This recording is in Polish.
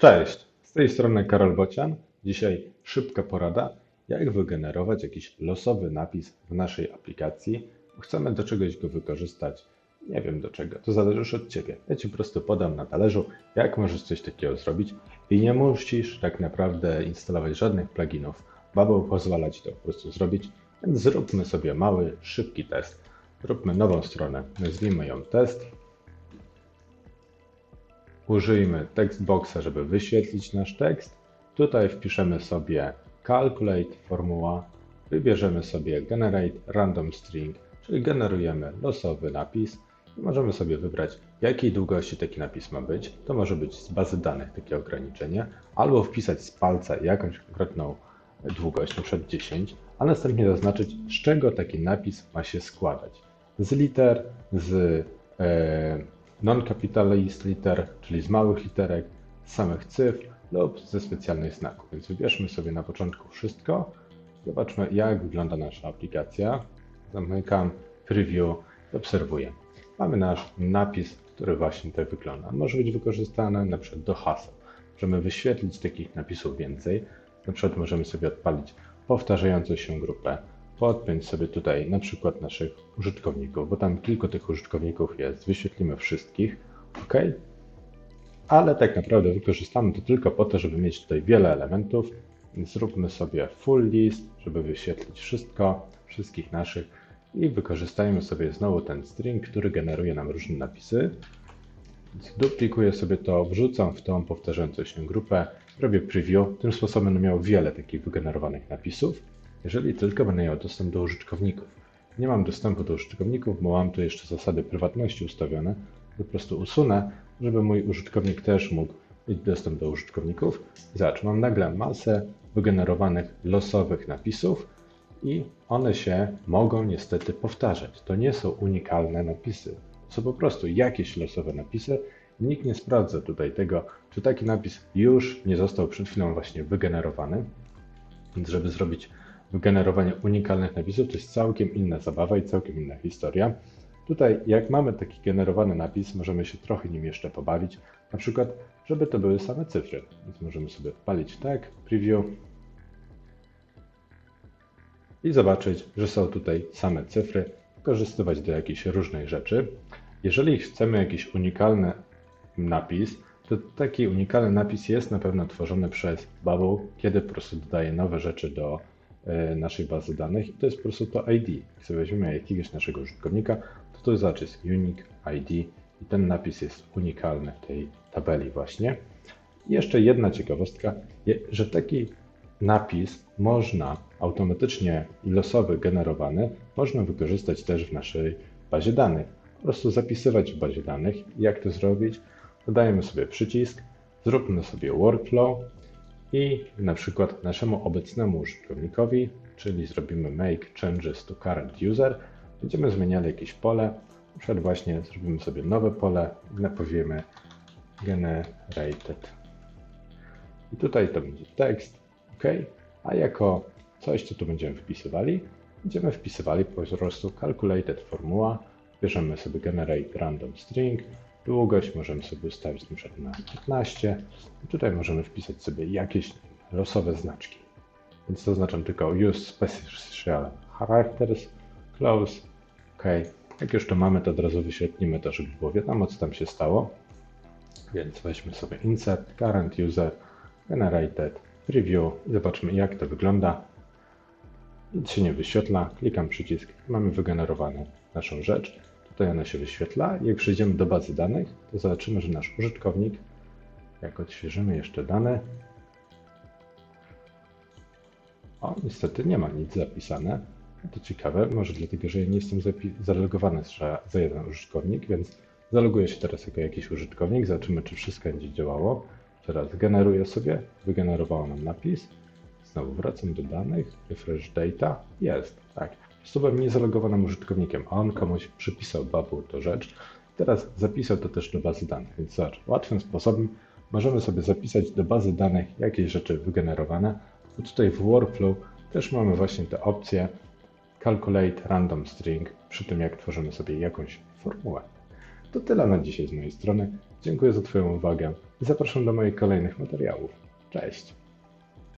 Cześć, z tej strony Karol Bocian. Dzisiaj szybka porada, jak wygenerować jakiś losowy napis w naszej aplikacji. Chcemy do czegoś go wykorzystać. Nie wiem do czego, to zależy już od Ciebie. Ja Ci po prostu podam na talerzu, jak możesz coś takiego zrobić i nie musisz tak naprawdę instalować żadnych pluginów. Bubble pozwala Ci to po prostu zrobić, więc zróbmy sobie mały, szybki test. Zróbmy nową stronę, nazwijmy ją test. Użyjmy textboxa, żeby wyświetlić nasz tekst. Tutaj wpiszemy sobie calculate formuła, wybierzemy sobie generate random string, czyli generujemy losowy napis możemy sobie wybrać jakiej długości taki napis ma być. To może być z bazy danych takie ograniczenie, albo wpisać z palca jakąś konkretną długość, np. 10, a następnie zaznaczyć z czego taki napis ma się składać. Z liter, z e, non-capitalist liter, czyli z małych literek, z samych cyfr lub ze specjalnych znaków. Więc wybierzmy sobie na początku wszystko. Zobaczmy, jak wygląda nasza aplikacja. Zamykam preview obserwuję. Mamy nasz napis, który właśnie tak wygląda. Może być wykorzystany na przykład do haseł. Możemy wyświetlić takich napisów więcej. Na przykład możemy sobie odpalić powtarzającą się grupę, podpiąć sobie tutaj na przykład naszych użytkowników, bo tam kilku tych użytkowników jest, wyświetlimy wszystkich, ok? Ale tak naprawdę wykorzystamy to tylko po to, żeby mieć tutaj wiele elementów, zróbmy sobie full list, żeby wyświetlić wszystko, wszystkich naszych i wykorzystajmy sobie znowu ten string, który generuje nam różne napisy. Duplikuję sobie to, wrzucam w tą powtarzającą się grupę, robię preview. Tym sposobem miał wiele takich wygenerowanych napisów, jeżeli tylko będę miał dostęp do użytkowników. Nie mam dostępu do użytkowników, bo mam tu jeszcze zasady prywatności ustawione. Po prostu usunę, żeby mój użytkownik też mógł mieć dostęp do użytkowników. Zobacz, mam nagle masę wygenerowanych losowych napisów i one się mogą niestety powtarzać. To nie są unikalne napisy. To są po prostu jakieś losowe napisy. Nikt nie sprawdza tutaj tego, czy taki napis już nie został przed chwilą właśnie wygenerowany. Więc żeby zrobić wygenerowanie unikalnych napisów, to jest całkiem inna zabawa i całkiem inna historia. Tutaj, jak mamy taki generowany napis, możemy się trochę nim jeszcze pobawić. Na przykład, żeby to były same cyfry. Więc możemy sobie wpalić tak, preview i zobaczyć, że są tutaj same cyfry, wykorzystywać do jakichś różnych rzeczy. Jeżeli chcemy jakiś unikalny napis, to taki unikalny napis jest na pewno tworzony przez Bubble, kiedy po prostu dodaje nowe rzeczy do naszej bazy danych i to jest po prostu to ID. Jak weźmiemy jakiegoś naszego użytkownika, to to znaczy jest unique ID i ten napis jest unikalny w tej tabeli właśnie. I jeszcze jedna ciekawostka, że taki napis można automatycznie i losowy generowany można wykorzystać też w naszej bazie danych. Po prostu zapisywać w bazie danych. Jak to zrobić? Dodajemy sobie przycisk, zróbmy sobie workflow i na przykład naszemu obecnemu użytkownikowi, czyli zrobimy make changes to current user, będziemy zmieniali jakieś pole, na przykład właśnie zrobimy sobie nowe pole i napowiemy generated. I tutaj to będzie tekst, OK, a jako coś, co tu będziemy wpisywali, będziemy wpisywali po prostu calculated formuła, bierzemy sobie generate random string, długość możemy sobie ustawić przykład na 15 i tutaj możemy wpisać sobie jakieś losowe znaczki. Więc zaznaczam tylko use special characters, close, OK. Jak już to mamy, to od razu wyświetlimy to, żeby było wiadomo, co tam się stało. Więc weźmy sobie insert, current user, generated, preview i zobaczmy jak to wygląda. Nic się nie wyświetla, klikam przycisk, mamy wygenerowaną naszą rzecz. Tutaj ona się wyświetla jak przejdziemy do bazy danych, to zobaczymy, że nasz użytkownik, jak odświeżymy jeszcze dane, o, niestety nie ma nic zapisane. To ciekawe, może dlatego, że ja nie jestem zalogowany za, za jeden użytkownik, więc zaloguję się teraz jako jakiś użytkownik, zobaczymy, czy wszystko będzie działało. Teraz generuję sobie, wygenerowało nam napis. Znowu wracam do danych, refresh data, jest, tak. Byłem niezalogowanym użytkownikiem, a on komuś przypisał Bubble to rzecz. Teraz zapisał to też do bazy danych, więc zobacz, łatwym sposobem możemy sobie zapisać do bazy danych jakieś rzeczy wygenerowane. I tutaj w workflow też mamy właśnie te opcje calculate random string przy tym jak tworzymy sobie jakąś formułę. To tyle na dzisiaj z mojej strony. Dziękuję za Twoją uwagę i zapraszam do moich kolejnych materiałów. Cześć!